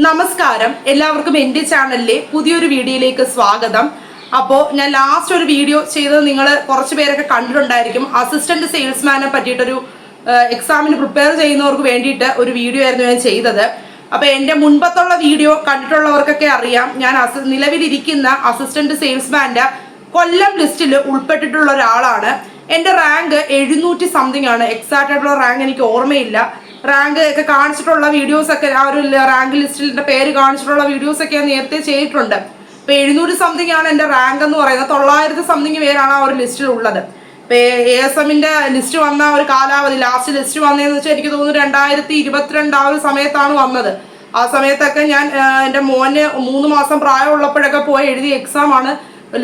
നമസ്കാരം. എല്ലാവർക്കും എന്റെ ചാനലിലെ പുതിയൊരു വീഡിയോയിലേക്ക് സ്വാഗതം. അപ്പോൾ ഞാൻ ലാസ്റ്റ് ഒരു വീഡിയോ ചെയ്തത് നിങ്ങൾ കുറച്ച് പേരൊക്കെ കണ്ടിട്ടുണ്ടായിരിക്കും. അസിസ്റ്റന്റ് സെയിൽസ്മാനെ പറ്റിയിട്ടൊരു എക്സാമിന് പ്രിപ്പയർ ചെയ്യുന്നവർക്ക് വേണ്ടിയിട്ട് ഒരു വീഡിയോ ആയിരുന്നു ഞാൻ ചെയ്തത്. അപ്പോൾ എന്റെ മുൻപത്തുള്ള വീഡിയോ കണ്ടിട്ടുള്ളവർക്കൊക്കെ അറിയാം. ഞാൻ നിലവിലിരിക്കുന്ന അസിസ്റ്റന്റ് സെയിൽസ്മാന്റെ കൊല്ലം ലിസ്റ്റിൽ ഉൾപ്പെട്ടിട്ടുള്ള ഒരാളാണ്. എന്റെ റാങ്ക് എഴുന്നൂറ്റി സംതിങ് ആണ്. എക്സാക്റ്റ് ആയിട്ടുള്ള റാങ്ക് എനിക്ക് ഓർമ്മയില്ല. റാങ്ക് ഒക്കെ കാണിച്ചിട്ടുള്ള വീഡിയോസ് ഒക്കെ ആ ഒരു റാങ്ക് ലിസ്റ്റിന്റെ പേര് കാണിച്ചിട്ടുള്ള വീഡിയോസ് ഒക്കെ ഞാൻ നേരത്തെ ചെയ്തിട്ടുണ്ട്. ഇപ്പൊ എഴുന്നൂറ് സംതിങ് ആണ് എന്റെ റാങ്ക് എന്ന് പറയുന്നത്. തൊള്ളായിരത്തി സംതിങ് പേരാണ് ആ ഒരു ലിസ്റ്റിൽ ഉള്ളത്. ഇപ്പൊ എ എസ് എമ്മിന്റെ ലിസ്റ്റ് വന്ന ഒരു കാലാവധി ലാസ്റ്റ് ലിസ്റ്റ് വന്നതെന്ന് വെച്ചാൽ എനിക്ക് തോന്നുന്നു രണ്ടായിരത്തി ഇരുപത്തിരണ്ട് ആ ഒരു സമയത്താണ് വന്നത്. ആ സമയത്തൊക്കെ ഞാൻ എന്റെ മോന് മൂന്ന് മാസം പ്രായമുള്ളപ്പോഴൊക്കെ പോയി എഴുതിയ എക്സാമാണ്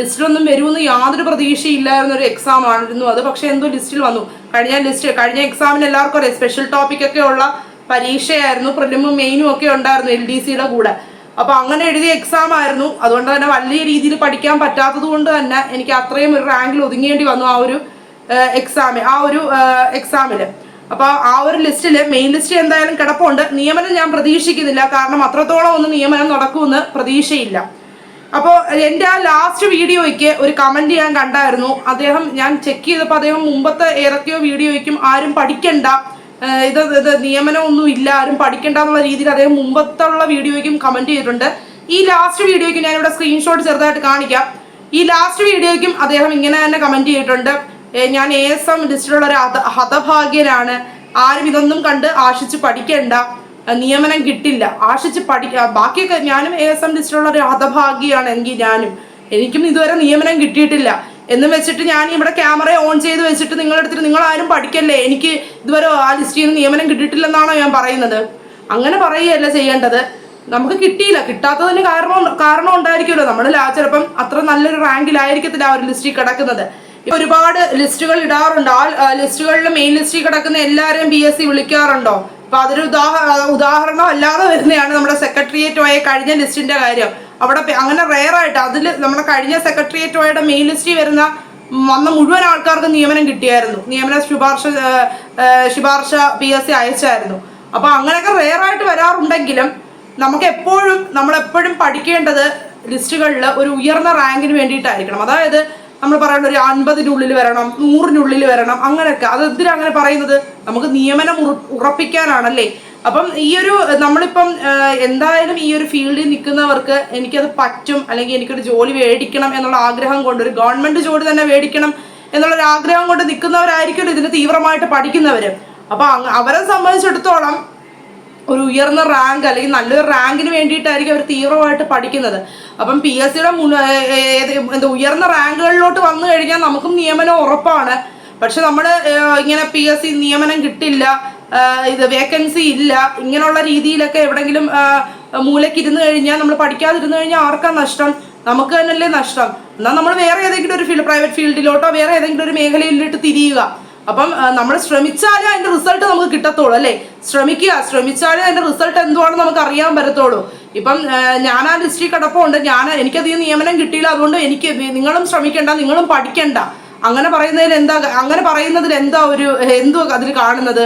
ലിസ്റ്റിലൊന്നും വരുമെന്ന് യാതൊരു പ്രതീക്ഷയില്ലായിരുന്ന ഒരു എക്സാം ആയിരുന്നു. അത് പക്ഷേ എന്തോ ലിസ്റ്റിൽ വന്നു. കഴിഞ്ഞ ലിസ്റ്റ് കഴിഞ്ഞ എക്സാമിന് എല്ലാവർക്കും അറിയാം. സ്പെഷ്യൽ ടോപ്പിക് ഒക്കെ ഉള്ള പരീക്ഷയായിരുന്നു. പ്രിലിമും മെയിനും ഒക്കെ ഉണ്ടായിരുന്നു എൽ ഡി സിയുടെ കൂടെ. അപ്പൊ അങ്ങനെ എഴുതിയ എക്സാം ആയിരുന്നു. അതുകൊണ്ട് തന്നെ വലിയ രീതിയിൽ പഠിക്കാൻ പറ്റാത്തത് കൊണ്ട് തന്നെ എനിക്ക് അത്രയും ഒരു റാങ്കിൽ ഒതുങ്ങേണ്ടി വന്നു ആ ഒരു എക്സാമിൽ ആ ഒരു എക്സാമിൽ അപ്പൊ ആ ഒരു ലിസ്റ്റിൽ മെയിൻ ലിസ്റ്റ് എന്തായാലും കിടപ്പുണ്ട്. നിയമനം ഞാൻ പ്രതീക്ഷിക്കുന്നില്ല. കാരണം അത്രത്തോളം ഒന്നും നിയമനം നടക്കുമെന്ന് പ്രതീക്ഷയില്ല. അപ്പോൾ എന്റെ ആ ലാസ്റ്റ് വീഡിയോയ്ക്ക് ഒരു കമന്റ് ഞാൻ കണ്ടായിരുന്നു. അദ്ദേഹം ഞാൻ ചെക്ക് ചെയ്തപ്പോൾ അദ്ദേഹം മുമ്പത്തെ ഏതൊക്കെയോ വീഡിയോയ്ക്കും ആരും പഠിക്കണ്ട ഇത് ഇത് നിയമനമൊന്നും ഇല്ല ആരും പഠിക്കണ്ട എന്നുള്ള രീതിയിൽ അദ്ദേഹം മുമ്പത്തുള്ള വീഡിയോയ്ക്കും കമന്റ് ചെയ്തിട്ടുണ്ട്. ഈ ലാസ്റ്റ് വീഡിയോയ്ക്ക് ഞാൻ ഇവിടെ സ്ക്രീൻഷോട്ട് ചെറുതായിട്ട് കാണിക്കാം. ഈ ലാസ്റ്റ് വീഡിയോയ്ക്കും അദ്ദേഹം ഇങ്ങനെ തന്നെ കമന്റ് ചെയ്തിട്ടുണ്ട്. ഞാൻ എ എസ് എം ലിസ്റ്റിലുള്ള ഒരു ഹത ഹതഭാഗ്യനാണ്. ആരും ഇതൊന്നും കണ്ട് ആശിച്ച് പഠിക്കണ്ട. നിയമനം കിട്ടില്ല. ആശിച്ച് പഠിക്കുക ബാക്കിയൊക്കെ ഞാനും എ എസ് എം ലിസ്റ്റിലുള്ള ഒരു ഹതഭാഗ്യാണ് എങ്കിൽ ഞാനും. എനിക്കും ഇതുവരെ നിയമനം കിട്ടിയിട്ടില്ല. എന്ന് വെച്ചിട്ട് ഞാൻ ഇവിടെ ക്യാമറ ഓൺ ചെയ്ത് വെച്ചിട്ട് നിങ്ങളെടുത്തിട്ട് നിങ്ങൾ ആരും പഠിക്കല്ലേ? എനിക്ക് ഇതുവരെ ആ ലിസ്റ്റിൽ നിന്ന് നിയമനം കിട്ടിയിട്ടില്ലെന്നാണോ ഞാൻ പറയുന്നത്? അങ്ങനെ പറയുകയല്ല ചെയ്യേണ്ടത്. നമുക്ക് കിട്ടിയില്ല. കിട്ടാത്തതിന് കാരണം കാരണം ഉണ്ടായിരിക്കുമല്ലോ. നമ്മൾ ചിലപ്പം അത്ര നല്ലൊരു റാങ്കിലായിരിക്കത്തില്ല ആ ഒരു ലിസ്റ്റിൽ കിടക്കുന്നത്. ഒരുപാട് ലിസ്റ്റുകൾ ഇടാറുണ്ട്. ആ ലിസ്റ്റുകളിൽ മെയിൻ ലിസ്റ്റിൽ കിടക്കുന്ന എല്ലാവരെയും ബി എസ് സി വിളിക്കാറുണ്ടോ? അപ്പൊ അതൊരു ഉദാഹരണ ഉദാഹരണം അല്ലാതെ വരുന്നതാണ് നമ്മുടെ സെക്രട്ടേറിയറ്റ് പോയ കഴിഞ്ഞ ലിസ്റ്റിന്റെ കാര്യം. അവിടെ അങ്ങനെ റെയർ ആയിട്ട് അതിൽ നമ്മുടെ കഴിഞ്ഞ സെക്രട്ടേറിയറ്റ് പോയുടെ മെയിൻ ലിസ്റ്റിൽ വരുന്ന വന്ന മുഴുവൻ ആൾക്കാർക്ക് നിയമനം കിട്ടിയായിരുന്നു. നിയമന ശുപാർശ ശുപാർശ പി എസ് സി അയച്ചായിരുന്നു. അപ്പൊ അങ്ങനെയൊക്കെ റെയർ ആയിട്ട് വരാറുണ്ടെങ്കിലും നമുക്ക് എപ്പോഴും നമ്മൾ എപ്പോഴും പഠിക്കേണ്ടത് ലിസ്റ്റുകളിൽ ഒരു ഉയർന്ന റാങ്കിന് വേണ്ടിയിട്ടായിരിക്കണം. അതായത് നമ്മൾ പറയേണ്ട ഒരു അൻപതിനുള്ളിൽ വരണം നൂറിനുള്ളിൽ വരണം അങ്ങനെയൊക്കെ. അത് എന്തിനാ അങ്ങനെ പറയുന്നത്? നമുക്ക് നിയമനം ഉറ- ഉറപ്പിക്കാനാണല്ലേ? അപ്പം ഈ ഒരു നമ്മളിപ്പം എന്തായാലും ഈ ഒരു ഫീൽഡിൽ നിൽക്കുന്നവർക്ക് എനിക്കത് പറ്റും അല്ലെങ്കിൽ എനിക്കൊരു ജോലി മേടിക്കണം എന്നുള്ള ആഗ്രഹം കൊണ്ട് ഒരു ഗവൺമെന്റ് ജോലി തന്നെ മേടിക്കണം എന്നുള്ള ഒരു ആഗ്രഹം കൊണ്ട് നിൽക്കുന്നവരായിരിക്കും ഇതിന് തീവ്രമായിട്ട് പഠിക്കുന്നവര്. അപ്പൊ അവരെ സംബന്ധിച്ചിടത്തോളം ഒരു ഉയർന്ന റാങ്ക് അല്ലെങ്കിൽ നല്ലൊരു റാങ്കിന് വേണ്ടിയിട്ടായിരിക്കും അവർ തീവ്രമായിട്ട് പഠിക്കുന്നത്. അപ്പം പി എസ് സിയുടെ എന്താ ഉയർന്ന റാങ്കുകളിലോട്ട് വന്നു കഴിഞ്ഞാൽ നമുക്കും നിയമനം ഉറപ്പാണ്. പക്ഷെ നമ്മൾ ഇങ്ങനെ പി എസ് സി നിയമനം കിട്ടില്ല ഇത് വേക്കൻസി ഇല്ല ഇങ്ങനെയുള്ള രീതിയിലൊക്കെ എവിടെങ്കിലും മൂലക്കിരുന്ന് കഴിഞ്ഞാൽ നമ്മൾ പഠിക്കാതിരുന്ന് കഴിഞ്ഞാൽ ആർക്കാ നഷ്ടം? നമുക്ക് തന്നെയല്ലേ നഷ്ടം. എന്നാൽ നമ്മൾ വേറെ ഏതെങ്കിലും ഒരു ഫീൽഡ് പ്രൈവറ്റ് ഫീൽഡിലോട്ടോ വേറെ ഏതെങ്കിലും ഒരു മേഖലയിലോട്ട് തിരിയുക. അപ്പം നമ്മൾ ശ്രമിച്ചാലേ അതിന്റെ റിസൾട്ട് നമുക്ക് കിട്ടത്തുള്ളൂ അല്ലേ? ശ്രമിക്കുക ശ്രമിച്ചാലേ അതിന്റെ റിസൾട്ട് എന്തുവാണെന്ന് നമുക്ക് അറിയാൻ പറ്റത്തുള്ളൂ. ഇപ്പം ഞാൻ ആ ലിസ്റ്റിൽ കിടപ്പുണ്ട്. ഞാൻ എനിക്കധികം നിയമനം കിട്ടിയില്ല. അതുകൊണ്ട് എനിക്ക് നിങ്ങളും ശ്രമിക്കണ്ട നിങ്ങളും പഠിക്കണ്ട. അങ്ങനെ പറയുന്നതിൽ എന്താ അങ്ങനെ പറയുന്നതിൽ എന്താ ഒരു എന്തോ അതിൽ കാണുന്നത്?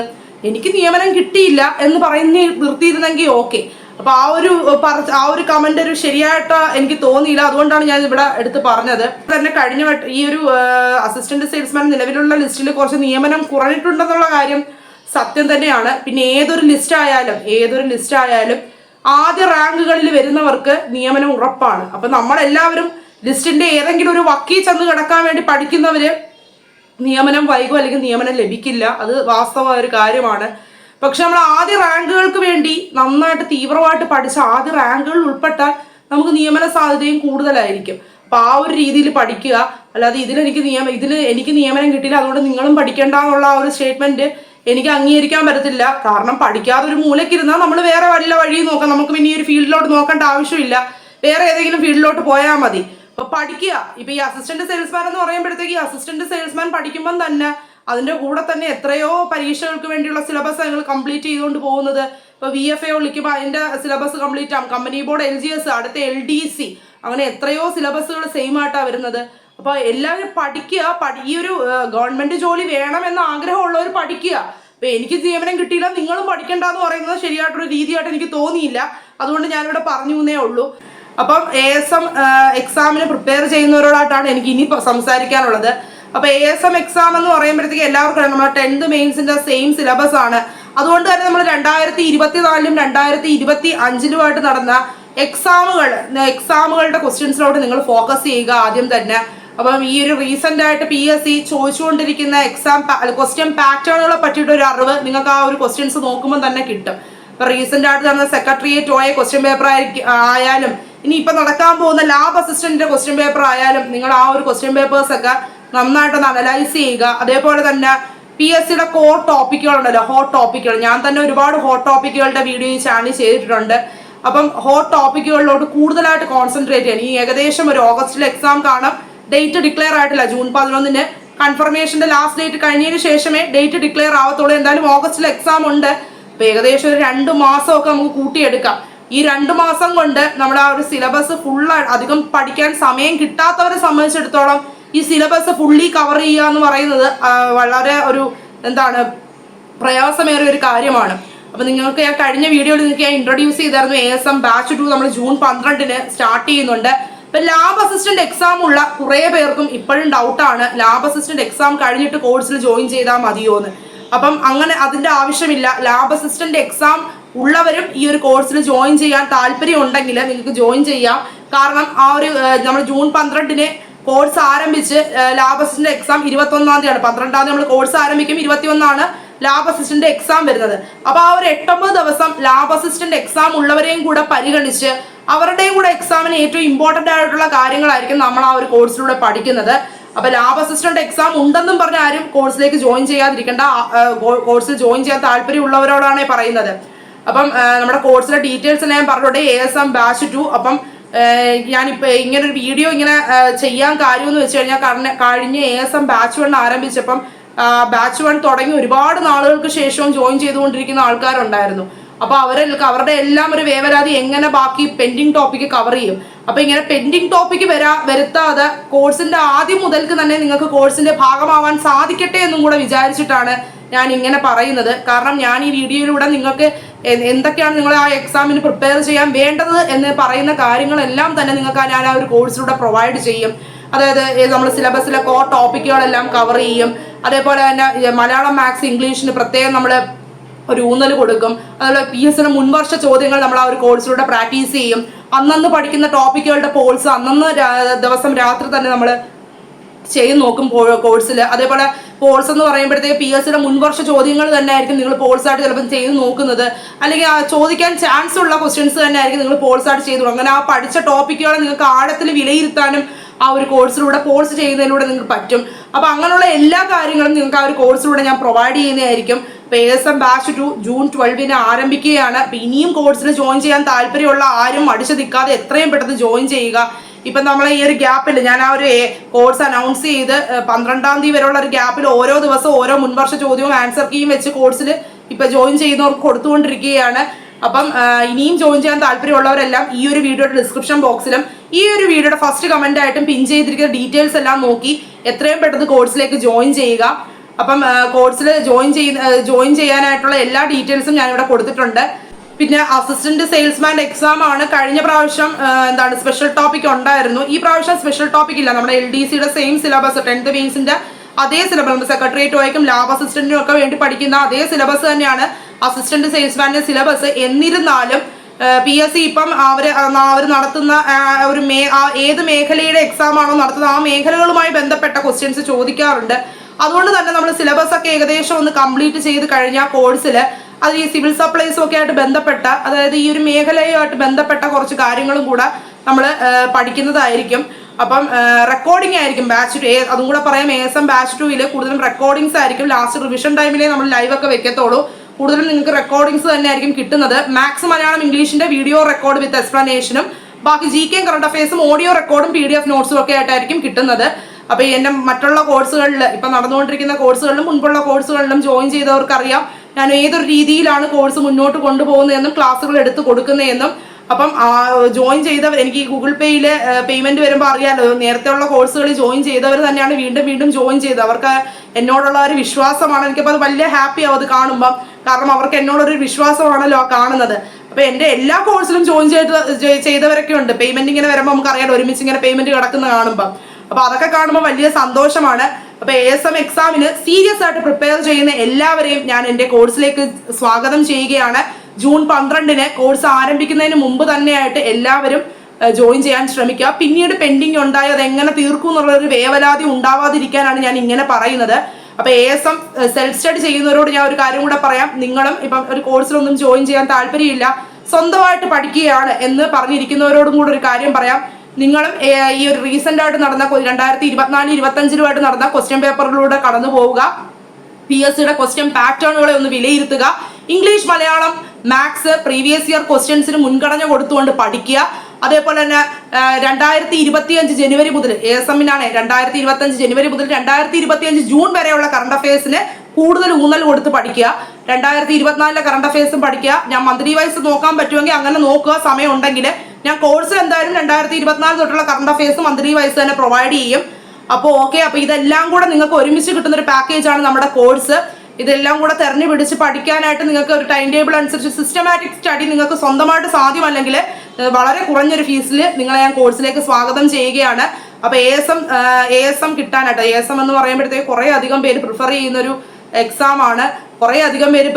എനിക്ക് നിയമനം കിട്ടിയില്ല എന്ന് പറയുന്ന നിർത്തിയിരുന്നെങ്കിൽ ഓക്കെ അപ്പൊ ആ ഒരു ആ ഒരു കമന്റ് ഒരു ശരിയായിട്ട് എനിക്ക് തോന്നിയില്ല. അതുകൊണ്ടാണ് ഞാൻ ഇവിടെ എടുത്ത് പറഞ്ഞത്. തന്നെ കഴിഞ്ഞ ഈ ഒരു അസിസ്റ്റന്റ് സെയിൽസ്മാൻ നിലവിലുള്ള ലിസ്റ്റിൽ കുറച്ച് നിയമനം കുറഞ്ഞിട്ടുണ്ടെന്നുള്ള കാര്യം സത്യം തന്നെയാണ്. പിന്നെ ഏതൊരു ലിസ്റ്റ് ആയാലും ഏതൊരു ലിസ്റ്റ് ആയാലും ആദ്യ റാങ്കുകളിൽ വരുന്നവർക്ക് നിയമനം ഉറപ്പാണ്. അപ്പൊ നമ്മളെല്ലാവരും ലിസ്റ്റിന്റെ ഏതെങ്കിലും ഒരു വക്കീൽ ചെന്ന് കിടക്കാൻ വേണ്ടി പഠിക്കുന്നവര് നിയമനം വൈകും അല്ലെങ്കിൽ നിയമനം ലഭിക്കില്ല. അത് വാസ്തവമായ ഒരു കാര്യമാണ്. പക്ഷെ നമ്മൾ ആദ്യ റാങ്കുകൾക്ക് വേണ്ടി നന്നായിട്ട് തീവ്രമായിട്ട് പഠിച്ച ആദ്യ റാങ്കുകളിൽ ഉൾപ്പെട്ടാൽ നമുക്ക് നിയമന സാധ്യതയും കൂടുതലായിരിക്കും. അപ്പൊ ആ ഒരു രീതിയിൽ പഠിക്കുക. അല്ലാതെ ഇതിലെനിക്ക് നിയമ ഇതിൽ എനിക്ക് നിയമനം കിട്ടിയില്ല. അതുകൊണ്ട് നിങ്ങളും പഠിക്കേണ്ട എന്നുള്ള ആ ഒരു സ്റ്റേറ്റ്മെന്റ് എനിക്ക് അംഗീകരിക്കാൻ പറ്റത്തില്ല. കാരണം പഠിക്കാതെ ഒരു മൂലക്കിരുന്നാൽ നമ്മൾ വേറെ വല്ല വഴി നോക്കാം. നമുക്ക് പിന്നെ ഈ ഒരു ഫീൽഡിലോട്ട് നോക്കേണ്ട ആവശ്യമില്ല. വേറെ ഏതെങ്കിലും ഫീൽഡിലോട്ട് പോയാൽ മതി. അപ്പൊ പഠിക്കുക. ഇപ്പൊ ഈ അസിസ്റ്റന്റ് സെയിൽസ്മാൻ എന്ന് പറയുമ്പോഴത്തേക്ക് ഈ അസിസ്റ്റന്റ് സെയിൽസ്മാൻ പഠിക്കുമ്പം തന്നെ അതിന്റെ കൂടെ തന്നെ എത്രയോ പരീക്ഷകൾക്ക് വേണ്ടിയുള്ള സിലബസ് നിങ്ങൾ കംപ്ലീറ്റ് ചെയ്തുകൊണ്ട് പോകുന്നത്. ഇപ്പൊ വി എഫ് എ വിളിക്കുമ്പോൾ അതിന്റെ സിലബസ് കംപ്ലീറ്റ് ആകും company board L G S അടുത്ത എൽ ഡി സി അങ്ങനെ എത്രയോ സിലബസുകൾ സെയിം ആയിട്ടാണ് വരുന്നത്. അപ്പോൾ എല്ലാവരും പഠിക്കുക. പഠി ഈ ഒരു ഗവൺമെന്റ് ജോലി വേണമെന്ന് ആഗ്രഹമുള്ളവർ പഠിക്കുക. അപ്പോൾ എനിക്ക് നിയമനം കിട്ടിയില്ല നിങ്ങളും പഠിക്കണ്ട എന്ന് പറയുന്നത് ശരിയായിട്ടൊരു രീതിയായിട്ട് എനിക്ക് തോന്നിയില്ല. അതുകൊണ്ട് ഞാനിവിടെ പറഞ്ഞു എന്നേ ഉള്ളൂ. അപ്പം എ എസ് എം എക്സാമിന് പ്രിപ്പയർ ചെയ്യുന്നവരോടായിട്ടാണ് എനിക്ക് ഇനി സംസാരിക്കാനുള്ളത്. അപ്പൊ എ എസ് എം എക്സാം എന്ന് പറയുമ്പോഴത്തേക്ക് എല്ലാവർക്കും നമ്മുടെ ടെൻത്ത് മെയിൻസിന്റെ സെയിം സിലബസ് ആണ്. അതുകൊണ്ട് തന്നെ നമ്മൾ രണ്ടായിരത്തി ഇരുപത്തിനാലിലും രണ്ടായിരത്തി ഇരുപത്തി അഞ്ചിലുമായിട്ട് നടന്ന എക്സാമുകൾ എക്സാമുകളുടെ ക്വസ്റ്റ്യൻസിലോട്ട് നിങ്ങൾ ഫോക്കസ് ചെയ്യുക ആദ്യം തന്നെ. അപ്പം ഈ ഒരു റീസെന്റ് ആയിട്ട് പി എസ് സി ചോദിച്ചുകൊണ്ടിരിക്കുന്ന എക്സാം ക്വസ്റ്റ്യൻ പാറ്റേണുകളെ പറ്റിയിട്ട് ഒരു അറിവ് നിങ്ങൾക്ക് ആ ഒരു ക്വസ്റ്റ്യൻസ് നോക്കുമ്പോൾ തന്നെ കിട്ടും. ഇപ്പൊ റീസെന്റ് ആയിട്ട് നടന്ന സെക്രട്ടറിയേറ്റ് പോയ ക്വസ്റ്റ്യൻ പേപ്പർ ആയാലും ഇനി ഇപ്പൊ നടക്കാൻ പോകുന്ന ലാബ് അസിസ്റ്റന്റിന്റെ ക്വസ്റ്റ്യൻ പേപ്പർ ആയാലും നിങ്ങൾ ആ ഒരു ക്വസ്റ്റ്യൻ പേപ്പേഴ്സ് ഒക്കെ നന്നായിട്ടൊന്ന് അനലൈസ് ചെയ്യുക. അതേപോലെ തന്നെ പി എസ് സിയുടെ കോർ ടോപ്പിക്കുകൾ ഉണ്ടല്ലോ ഹോട്ട് ടോപ്പിക്കുകൾ ഞാൻ തന്നെ ഒരുപാട് ഹോട്ട് ടോപ്പിക്കുകളുടെ വീഡിയോ ഈ ചാനൽ ചെയ്തിട്ടുണ്ട്. അപ്പം ഹോട്ട് ടോപ്പിക്കുകളിലോട്ട് കൂടുതലായിട്ട് കോൺസെൻട്രേറ്റ് ചെയ്യണം ഈ ഏകദേശം ഒരു ഓഗസ്റ്റിൽ എക്സാം കാണാം. ഡേറ്റ് ഡിക്ലെയർ ആയിട്ടില്ല. ജൂൺ പതിനൊന്നിന് കൺഫർമേഷന്റെ ലാസ്റ്റ് ഡേറ്റ് കഴിഞ്ഞതിന് ശേഷമേ ഡേറ്റ് ഡിക്ലെയർ ആവത്തുള്ളൂ. എന്തായാലും ഓഗസ്റ്റിൽ എക്സാം ഉണ്ട്. അപ്പൊ ഏകദേശം ഒരു രണ്ട് മാസമൊക്കെ നമുക്ക് കൂട്ടിയെടുക്കാം. ഈ രണ്ട് മാസം കൊണ്ട് നമ്മൾ ആ ഒരു സിലബസ് ഫുൾ അധികം പഠിക്കാൻ സമയം കിട്ടാത്തവരെ സംബന്ധിച്ചിടത്തോളം ഈ സിലബസ് ഫുള്ളി കവർ ചെയ്യുക എന്ന് പറയുന്നത് വളരെ ഒരു എന്താണ് പ്രയാസമേറിയ ഒരു കാര്യമാണ്. അപ്പൊ നിങ്ങൾക്ക് ഞാൻ കഴിഞ്ഞ വീഡിയോയിൽ നിങ്ങൾക്ക് ഞാൻ ഇൻട്രൊഡ്യൂസ് ചെയ്തായിരുന്നു A S M batch two നമ്മൾ ജൂൺ പന്ത്രണ്ടിന് സ്റ്റാർട്ട് ചെയ്യുന്നുണ്ട്. ഇപ്പൊ ലാബ് അസിസ്റ്റന്റ് എക്സാം ഉള്ള കുറെ പേർക്കും ഇപ്പോഴും ഡൗട്ടാണ് ലാബ് അസിസ്റ്റന്റ് എക്സാം കഴിഞ്ഞിട്ട് കോഴ്സിൽ ജോയിൻ ചെയ്താൽ മതിയോ എന്ന് അപ്പം അങ്ങനെ അതിന്റെ ആവശ്യമില്ല ലാബ് അസിസ്റ്റന്റ് എക്സാം ഉള്ളവരും ഈ ഒരു കോഴ്സിൽ ജോയിൻ ചെയ്യാൻ താല്പര്യം ഉണ്ടെങ്കിൽ നിങ്ങൾക്ക് ജോയിൻ ചെയ്യാം. കാരണം ആ ഒരു നമ്മൾ ജൂൺ പന്ത്രണ്ടിന് കോഴ്സ് ആരംഭിച്ച് ലാബ് അസിസ്റ്റന്റ് എക്സാം ഇരുപത്തി ഒന്നാം തീയതിയാണ്. പന്ത്രണ്ടാം തീയതി നമ്മൾ കോഴ്സ് ആരംഭിക്കും. ഇരുപത്തി ഒന്നാണ് ലാബ് അസിസ്റ്റന്റ് എക്സാം വരുന്നത്. അപ്പൊ ആ ഒരു എട്ടൊമ്പത് ദിവസം ലാബ് അസിസ്റ്റന്റ് എക്സാം ഉള്ളവരെയും കൂടെ പരിഗണിച്ച് അവരുടെയും കൂടെ എക്സാമിന് ഏറ്റവും ഇമ്പോർട്ടന്റ് ആയിട്ടുള്ള കാര്യങ്ങളായിരിക്കും നമ്മൾ ആ ഒരു കോഴ്സിലൂടെ പഠിക്കുന്നത്. അപ്പൊ ലാബ് അസിസ്റ്റന്റ് എക്സാം ഉണ്ടെന്നും പറഞ്ഞ ആരും കോഴ്സിലേക്ക് ജോയിൻ ചെയ്യാതിരിക്കേണ്ട. കോഴ്സിൽ ജോയിൻ ചെയ്യാൻ താല്പര്യമുള്ളവരോടാണ് പറയുന്നത്. അപ്പം നമ്മുടെ കോഴ്സിലെ ഡീറ്റെയിൽസ് ഞാൻ പറഞ്ഞോട്ടെ A S M batch two അപ്പം ഏഹ് ഞാനിപ്പോ ഇങ്ങനെ ഒരു വീഡിയോ ഇങ്ങനെ ചെയ്യാൻ കാര്യമെന്ന് വെച്ച് കഴിഞ്ഞാൽ കഴിഞ്ഞ- കഴിഞ്ഞ എം ബാച്ച് വൺ ആരംഭിച്ചപ്പം ബാച്ച് വൺ തുടങ്ങി ഒരുപാട് നാളുകൾക്ക് ശേഷവും ജോയിൻ ചെയ്തുകൊണ്ടിരിക്കുന്ന ആൾക്കാരുണ്ടായിരുന്നു. അപ്പൊ അവരെ അവരുടെ എല്ലാം ഒരു വേവരാതി എങ്ങനെ ബാക്കി പെൻഡിങ് ടോപ്പിക്ക് കവർ ചെയ്യും. അപ്പൊ ഇങ്ങനെ പെൻഡിങ് ടോപ്പിക്ക് വരാ വരുത്താതെ കോഴ്സിന്റെ ആദ്യം മുതൽക്ക് തന്നെ നിങ്ങൾക്ക് കോഴ്സിന്റെ ഭാഗമാവാൻ സാധിക്കട്ടെ എന്നും കൂടെ വിചാരിച്ചിട്ടാണ് ഞാൻ ഇങ്ങനെ പറയുന്നത്. കാരണം ഞാൻ ഈ വീഡിയോയിലൂടെ നിങ്ങൾക്ക് എന്തൊക്കെയാണ് നിങ്ങൾ ആ എക്സാമിന് പ്രിപ്പയർ ചെയ്യാൻ വേണ്ടത് എന്ന് പറയുന്ന കാര്യങ്ങളെല്ലാം തന്നെ നിങ്ങൾക്ക് ഞാൻ ആ ഒരു കോഴ്സിലൂടെ പ്രൊവൈഡ് ചെയ്യും. അതായത് നമ്മൾ സിലബസിലെ കോ ടോപ്പിക്കുകളെല്ലാം കവർ ചെയ്യും. അതേപോലെ തന്നെ മലയാളം മാത്സ് ഇംഗ്ലീഷിന് പ്രത്യേകം നമ്മൾ ഒരു ഊന്നൽ കൊടുക്കും. അതുപോലെ പി എസ് മുൻവർഷ ചോദ്യങ്ങൾ നമ്മൾ ആ ഒരു കോഴ്സിലൂടെ പ്രാക്ടീസ് ചെയ്യും. അന്നന്ന് പഠിക്കുന്ന ടോപ്പിക്കുകളുടെ പോൾസ് അന്നന്ന് ദിവസം രാത്രി തന്നെ നമ്മൾ ചെയ്ത് നോക്കും കോഴ്സിൽ അതേപോലെ പോൾസ് എന്ന് പറയുമ്പോഴത്തേക്ക് പി എസ് സിയുടെ മുൻവർഷ ചോദ്യങ്ങൾ തന്നെ ആയിരിക്കും നിങ്ങൾ പോൾസ് ആയിട്ട് ചിലപ്പോൾ ചെയ്ത് നോക്കുന്നത്. അല്ലെങ്കിൽ ചോദിക്കാൻ ചാൻസ് ഉള്ള ക്വസ്റ്റ്യൻസ് തന്നെ ആയിരിക്കും നിങ്ങൾ പോൾസ് ആയിട്ട് ചെയ്തു അങ്ങനെ ആ പഠിച്ച ടോപ്പിക്കുകളെ നിങ്ങൾക്ക് ആഴത്തിൽ വിലയിരുത്താനും ആ ഒരു കോഴ്സിലൂടെ പോൾസ് ചെയ്യുന്നതിലൂടെ നിങ്ങൾക്ക് പറ്റും. അപ്പോൾ അങ്ങനെയുള്ള എല്ലാ കാര്യങ്ങളും നിങ്ങൾക്ക് ആ ഒരു കോഴ്സിലൂടെ ഞാൻ പ്രൊവൈഡ് ചെയ്യുന്നതായിരിക്കും. പേ S M batch two June ട്വൽവിന് ആരംഭിക്കുകയാണ്. അപ്പൊ ഇനിയും കോഴ്സിൽ ജോയിൻ ചെയ്യാൻ താല്പര്യമുള്ള ആരും അടിച്ചു നിൽക്കാതെ എത്രയും പെട്ടെന്ന് ജോയിൻ ചെയ്യുക. ഇപ്പൊ നമ്മൾ ഈ ഒരു ഗ്യാപ്പിൽ ഞാൻ ആ ഒരു കോഴ്സ് അനൗൺസ് ചെയ്ത് പന്ത്രണ്ടാം തീയതി വരെയുള്ള ഒരു ഗ്യാപ്പിൽ ഓരോ ദിവസവും ഓരോ മുൻവർഷ ചോദ്യവും ആൻസർ കീയും വെച്ച് കോഴ്സിൽ ഇപ്പൊ ജോയിൻ ചെയ്യുന്നവർക്ക് കൊടുത്തുകൊണ്ടിരിക്കുകയാണ്. അപ്പം ഇനിയും ജോയിൻ ചെയ്യാൻ താല്പര്യമുള്ളവരെല്ലാം ഈ ഒരു വീഡിയോയുടെ ഡിസ്ക്രിപ്ഷൻ ബോക്സിലും ഈ ഒരു വീഡിയോയുടെ ഫസ്റ്റ് കമന്റ് ആയിട്ടും പിൻ ചെയ്തിരിക്കുന്ന ഡീറ്റെയിൽസ് എല്ലാം നോക്കി എത്രയും പെട്ടെന്ന് കോഴ്സിലേക്ക് ജോയിൻ ചെയ്യുക. അപ്പം കോഴ്സിൽ ജോയിൻ ചെയ്യുന്ന ജോയിൻ ചെയ്യാനായിട്ടുള്ള എല്ലാ ഡീറ്റെയിൽസും ഞാനിവിടെ കൊടുത്തിട്ടുണ്ട്. പിന്നെ അസിസ്റ്റന്റ് സെയിൽസ്മാൻ എക്സാം ആണ്. കഴിഞ്ഞ പ്രാവശ്യം എന്താണ് സ്പെഷ്യൽ ടോപ്പിക് ഉണ്ടായിരുന്നു. ഈ പ്രാവശ്യം സ്പെഷ്യൽ ടോപ്പിക് ഇല്ല. നമ്മുടെ എൽ ഡി സിയുടെ സെയിം സിലബസ് ടെൻത്ത് ബേസിന്റെ അതേ സിലബസ് സെക്രട്ടേറിയറ്റ് വായിക്കും ലാബ് അസിസ്റ്റന്റിനും ഒക്കെ വേണ്ടി പഠിക്കുന്ന അതേ സിലബസ് തന്നെയാണ് അസിസ്റ്റന്റ് സെയിൽസ്മാന്റെ സിലബസ് എന്നിരുന്നാലും പി എസ് സി ഇപ്പം അവർ അവർ നടത്തുന്ന ഒരു മേ ഏത് മേഖലയുടെ എക്സാം ആണോ നടത്തുന്നത് ആ മേഖലകളുമായി ബന്ധപ്പെട്ട ക്വസ്റ്റ്യൻസ് ചോദിക്കാറുണ്ട്. അതുകൊണ്ട് തന്നെ നമ്മൾ സിലബസ് ഒക്കെ ഏകദേശം ഒന്ന് കംപ്ലീറ്റ് ചെയ്ത് കഴിഞ്ഞ കോഴ്സിൽ അത് ഈ സിവിൽ സപ്ലൈസും ഒക്കെ ആയിട്ട് ബന്ധപ്പെട്ട അതായത് ഈ ഒരു മേഖലയുമായിട്ട് ബന്ധപ്പെട്ട കുറച്ച് കാര്യങ്ങളും കൂടെ നമ്മൾ പഠിക്കുന്നതായിരിക്കും. അപ്പം റെക്കോർഡിംഗ് ആയിരിക്കും ബാച്ച് ടു അതും കൂടെ പറയാം എ എസ് എം ബാച്ച് ടുവിൽ കൂടുതലും റെക്കോർഡിങ്സ് ആയിരിക്കും ലാസ്റ്റ് റിവിഷൻ ടൈമിലേ നമ്മൾ ലൈവ് ഒക്കെ വെക്കത്തുള്ളൂ. കൂടുതലും നിങ്ങൾക്ക് റെക്കോർഡിങ്സ് തന്നെ ആയിരിക്കും കിട്ടുന്നത്. മാത്സ് മലയാളം ഇംഗ്ലീഷിന്റെ വീഡിയോ റെക്കോർഡ് വിത്ത് എക്സ്പ്ലനേഷനും ബാക്കി ജി കെയും കറണ്ട് അഫയേഴ്സും ഓഡിയോ റെക്കോർഡും പി ഡി എഫ് നോട്ട്സും ഒക്കെ ആയിട്ടായിരിക്കും കിട്ടുന്നത്. അപ്പൊ എന്റെ മറ്റുള്ള കോഴ്സുകളിൽ ഇപ്പൊ നടന്നുകൊണ്ടിരിക്കുന്ന കോഴ്സുകളിലും മുൻപുള്ള കോഴ്സുകളിലും ജോയിൻ ചെയ്തവർക്കറിയാം. ഞാൻ ഏതൊരു രീതിയിലാണ് കോഴ്സ് മുന്നോട്ട് കൊണ്ടുപോകുന്നതെന്നും ക്ലാസ്സുകൾ എടുത്ത് കൊടുക്കുന്നതെന്നും അപ്പം ജോയിൻ ചെയ്തവർ എനിക്ക് ഗൂഗിൾ പേയിൽ പേയ്മെന്റ് വരുമ്പോൾ അറിയാലോ നേരത്തെ ഉള്ള കോഴ്സുകളിൽ ജോയിൻ ചെയ്തവർ തന്നെയാണ് വീണ്ടും വീണ്ടും ജോയിൻ ചെയ്ത് അവർക്ക് എന്നോടുള്ള ഒരു വിശ്വാസമാണ്. എനിക്കപ്പോൾ അത് വലിയ ഹാപ്പി ആവും അത് കാണുമ്പം. കാരണം അവർക്ക് എന്നോടൊരു വിശ്വാസമാണല്ലോ കാണുന്നത്. അപ്പൊ എന്റെ എല്ലാ കോഴ്സിലും ജോയിൻ ചെയ്ത് ചെയ്തവരൊക്കെ ഉണ്ട്. പേയ്മെന്റ് ഇങ്ങനെ വരുമ്പോൾ നമുക്ക് അറിയാലോ ഒരുമിച്ച് ഇങ്ങനെ പേയ്മെന്റ് കിടക്കുന്ന കാണുമ്പോൾ അപ്പൊ അതൊക്കെ കാണുമ്പോൾ വലിയ സന്തോഷമാണ്. അപ്പൊ എ എസ് എം എക്സാമിന് സീരിയസ് ആയിട്ട് പ്രിപ്പയർ ചെയ്യുന്ന എല്ലാവരെയും ഞാൻ എന്റെ കോഴ്സിലേക്ക് സ്വാഗതം ചെയ്യുകയാണ്. ജൂൺ പന്ത്രണ്ടിന് കോഴ്സ് ആരംഭിക്കുന്നതിന് മുമ്പ് തന്നെയായിട്ട് എല്ലാവരും ജോയിൻ ചെയ്യാൻ ശ്രമിക്കുക. പിന്നീട് പെൻഡിങ് ഉണ്ടായി അത് എങ്ങനെ തീർക്കും എന്നുള്ള ഒരു വേവലാതി ഉണ്ടാവാതിരിക്കാനാണ് ഞാൻ ഇങ്ങനെ പറയുന്നത്. അപ്പൊ A S M self study ചെയ്യുന്നവരോട് ഞാൻ ഒരു കാര്യം കൂടെ പറയാം. നിങ്ങളും ഇപ്പം ഒരു കോഴ്സിലൊന്നും ജോയിൻ ചെയ്യാൻ താല്പര്യമില്ല. സ്വന്തമായിട്ട് പഠിക്കുകയാണ് എന്ന് പറഞ്ഞിരിക്കുന്നവരോടും കൂടെ ഒരു കാര്യം പറയാം. നിങ്ങളും ഈ ഒരു റീസെന്റ് ആയിട്ട് നടന്ന രണ്ടായിരത്തി ഇരുപത്തിനാല് ഇരുപത്തഞ്ചിലുമായിട്ട് നടന്ന ക്വസ്റ്റ്യൻ പേപ്പറിലൂടെ കടന്നു പോവുക. പി എസ് സിയുടെ ക്വസ്റ്റ്യൻ പാറ്റേണുകളെ ഒന്ന് വിലയിരുത്തുക. English Malayalam maths previous year ക്വസ്റ്റ്യൻസിന് മുൻഗണന കൊടുത്തുകൊണ്ട് പഠിക്കുക. അതേപോലെ തന്നെ രണ്ടായിരത്തി ഇരുപത്തി അഞ്ച് ജനുവരി മുതൽ എ എസ് എമ്മിനാണ് രണ്ടായിരത്തി ഇരുപത്തി അഞ്ച് ജനുവരി മുതൽ രണ്ടായിരത്തി ഇരുപത്തി അഞ്ച് ജൂൺ വരെയുള്ള കറണ്ട് അഫയേഴ്സിന് കൂടുതൽ ഊന്നൽ കൊടുത്ത് പഠിക്കുക. രണ്ടായിരത്തി ഇരുപത്തിനാലിലെ കറണ്ട് അഫയേഴ്സും പഠിക്കുക. ഞാൻ മന്ത്രി വൈസ് നോക്കാൻ പറ്റുമെങ്കിൽ അങ്ങനെ നോക്കുക. സമയം ഉണ്ടെങ്കിൽ ഞാൻ കോഴ്സ് എന്തായാലും രണ്ടായിരത്തി ഇരുപത്തിനാല് തൊട്ടുള്ള കറണ്ട് അഫയേഴ്സ് മന്ത്രി വൈസ് തന്നെ പ്രൊവൈഡ് ചെയ്യും. അപ്പോൾ ഓക്കെ അപ്പോൾ ഇതെല്ലാം കൂടെ നിങ്ങൾക്ക് ഒരുമിച്ച് കിട്ടുന്ന ഒരു പാക്കേജ് ആണ് നമ്മുടെ കോഴ്സ് ഇതെല്ലാം കൂടെ തെരഞ്ഞു പിടിച്ച് പഠിക്കാനായിട്ട് നിങ്ങൾക്ക് ഒരു ടൈം ടേബിൾ അനുസരിച്ച് സിസ്റ്റമാറ്റിക് സ്റ്റഡി നിങ്ങൾക്ക് സ്വന്തമായിട്ട് സാധ്യമല്ലെങ്കിൽ വളരെ കുറഞ്ഞൊരു ഫീസിൽ നിങ്ങളെ ഞാൻ കോഴ്സിലേക്ക് സ്വാഗതം ചെയ്യുകയാണ്. അപ്പോൾ A S M A S M കിട്ടാനായിട്ട് എ എസ് എം എന്ന് പറയുമ്പോഴത്തേക്ക് കുറേ അധികം പേര് പ്രിഫർ ചെയ്യുന്ന ഒരു എക്സാം ആണ്. കുറേ അധികം പേര്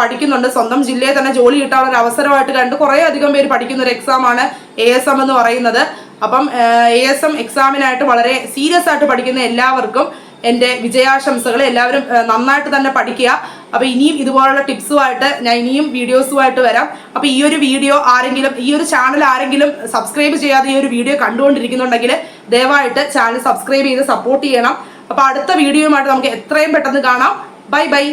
പഠിക്കുന്നുണ്ട്. സ്വന്തം ജില്ലയിൽ തന്നെ ജോലി കിട്ടാനുള്ള ഒരു അവസരമായിട്ട് കണ്ട് കുറേ അധികം പേര് പഠിക്കുന്ന ഒരു എക്സാമാണ് എ എസ് എം എന്ന് പറയുന്നത്. അപ്പം എ എസ് എം എക്സാമിനായിട്ട് വളരെ സീരിയസ് ആയിട്ട് പഠിക്കുന്ന എല്ലാവർക്കും എന്റെ വിജയാശംസകൾ. എല്ലാവരും നന്നായിട്ട് തന്നെ പഠിക്കുക. അപ്പോൾ ഇനിയും ഇതുപോലുള്ള ടിപ്സുമായിട്ട് ഞാൻ ഇനിയും വീഡിയോസുമായിട്ട് വരാം. അപ്പോൾ ഈ ഒരു വീഡിയോ ആരെങ്കിലും ഈ ഒരു ചാനൽ ആരെങ്കിലും സബ്സ്ക്രൈബ് ചെയ്യാതെ ഈ ഒരു വീഡിയോ കണ്ടുകൊണ്ടിരിക്കുന്നുണ്ടെങ്കിൽ ദയവായിട്ട് ചാനൽ സബ്സ്ക്രൈബ് ചെയ്ത് സപ്പോർട്ട് ചെയ്യണം. അപ്പോൾ അടുത്ത വീഡിയോയുമായിട്ട് നമുക്ക് എത്രയും പെട്ടെന്ന് കാണാം. Bye bye.